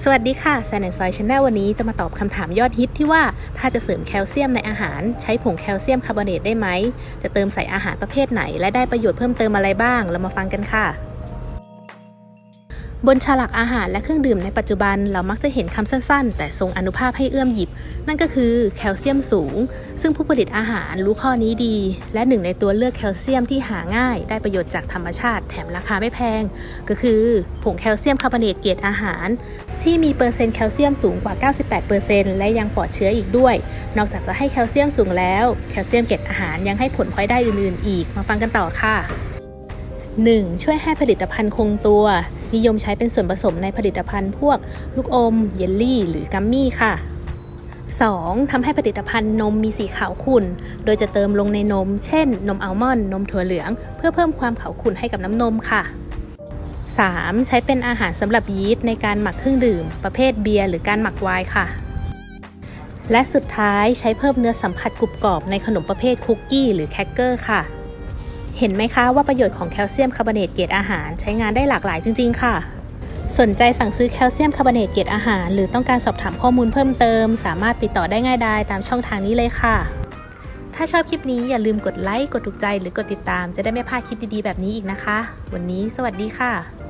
สวัสดีค่ะแซนด์ซอยชาแนลวันนี้จะมาตอบคำถามยอดฮิตที่ว่าถ้าจะเสริมแคลเซียมในอาหาร ใช้ผงแคลเซียมคาร์บอเนตได้ไหม จะเติมใส่อาหารประเภทไหน และได้ประโยชน์เพิ่มเติมอะไรบ้าง เรามาฟังกันค่ะ บนฉลากอาหารและเครื่องดื่มในปัจจุบันเรามักจะเห็นคำสั้นๆ แต่ทรงอนุภาพให้เอื้อมหยิบ นั่นก็คือแคลเซียมสูง ซึ่งผู้ผลิตอาหารรู้ข้อนี้ดี และหนึ่งในตัวเลือกแคลเซียมที่หาง่าย ได้ประโยชน์จากธรรมชาติแถมราคาไม่แพง ก็คือผงแคลเซียมคาร์บอเนตเกรดอาหาร ที่มีเปอร์เซ็นต์แคลเซียมสูงกว่า 98%และยังปลอดเชื้ออีกด้วย นอกจากจะให้แคลเซียมสูงแล้วแคลเซียมเกล็ดอาหารยังให้ผลพลอยได้อื่นๆ อีกมาฟังกันต่อค่ะ 1. ช่วยให้ผลิตภัณฑ์คงตัว นิยมใช้เป็นส่วนผสมในผลิตภัณฑ์พวกลูกอม เยลลี่ หรือกัมมี่ค่ะ 2. ทำให้ผลิตภัณฑ์นมมีสีขาวขุ่น โดยจะเติมลงในนม เช่น นมอัลมอนด์ นมถั่วเหลือง เพื่อเพิ่มความขาวขุ่นให้กับน้ำนมค่ะ 3. ใช้เป็นอาหารสำหรับยีสต์ในการหมักเครื่องดื่ม ประเภทเบียร์หรือการหมักไวน์ค่ะ และสุดท้ายใช้เพิ่มเนื้อสัมผัสกรุบกรอบในขนมประเภทคุกกี้หรือแครกเกอร์ค่ะ เห็นไหมคะว่าประโยชน์ของแคลเซียมคาร์บอเนตเกรดอาหารใช้งานได้หลากหลายจริง ๆ ค่ะ สนใจสั่งซื้อแคลเซียมคาร์บอเนตเกรดอาหาร หรือต้องการสอบถามข้อมูลเพิ่มเติม สามารถติดต่อได้ง่ายดายตามช่องทางนี้เลยค่ะ ถ้าชอบคลิปนี้อย่าลืมกดไลค์ กดถูกใจ หรือกดติดตามจะได้ไม่พลาดคลิปดีๆแบบนี้อีกนะคะ วันนี้สวัสดีค่ะ